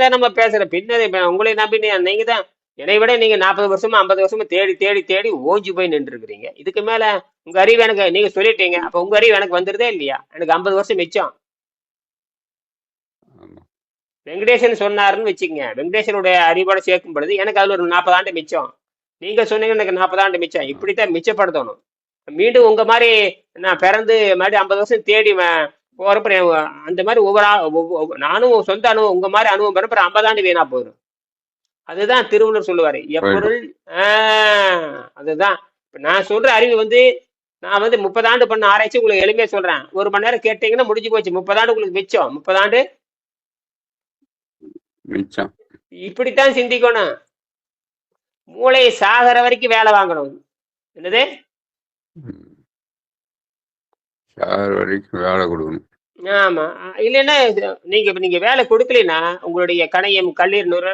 தான் நம்ம பேசுறோம். இப்ப உங்களை நம்பி நீங்க தான். என்னை விட நீங்க நாற்பது வருஷமா ஐம்பது வருஷமா தேடி தேடி தேடி ஓஞ்சி போய் நின்று இருக்கிறீங்க இதுக்கு மேல உங்க அறிவு எனக்கு நீங்க சொல்லிட்டீங்க. அப்ப உங்க அறிவு எனக்கு வந்துருதே இல்லையா? எனக்கு ஐம்பது வருஷம் மிச்சம். வெங்கடேசன் சொன்னாருன்னு வச்சுக்கங்க. வெங்கடேசனுடைய அறிவோட சேர்க்கும் பொழுது எனக்கு அதுல ஒரு நாற்பது ஆண்டு மிச்சம். நீங்க சொன்னீங்க எனக்கு நாற்பது ஆண்டு மிச்சம். இப்படித்தான் மிச்சப்படுத்தணும். மீண்டும் உங்க மாதிரி நான் பிறந்து மறுபடியும் ஐம்பது வருஷம் தேடி போறப்ப அந்த மாதிரி ஒவ்வொரு நானும் சொந்த அனுபவம் உங்க மாதிரி அனுபவம் பெறப்ப ஐம்பது ஆண்டு வீணா போயிடும் அதுதான் திருவள்ளுவர் சொல்லுவாரு எப்பொருள் ஆஹ் அதுதான். நான் சொல்ற அறிவு வந்து நான் வந்து முப்பது ஆண்டு பண்ண ஆராய்ச்சி உங்களுக்கு எளிமையா சொல்றேன். ஒரு மணி நேரம் கேட்டீங்கன்னா முடிஞ்சு போச்சு. முப்பது ஆண்டு உங்களுக்கு மிச்சம். முப்பது ஆண்டு? மிச்சம். இப்படித்தான் சிந்திக்கணும். மூளை சாகர வரைக்கும் வேலை வாங்கணும். என்னது? ஆறு வரைக்கும் வேலை கொடுக்கணும்? ஆமா. இல்லைன்னா நீங்க நீங்க வேலை கொடுக்கலைன்னா உங்களுடைய கணையம் கல்லீர் நுர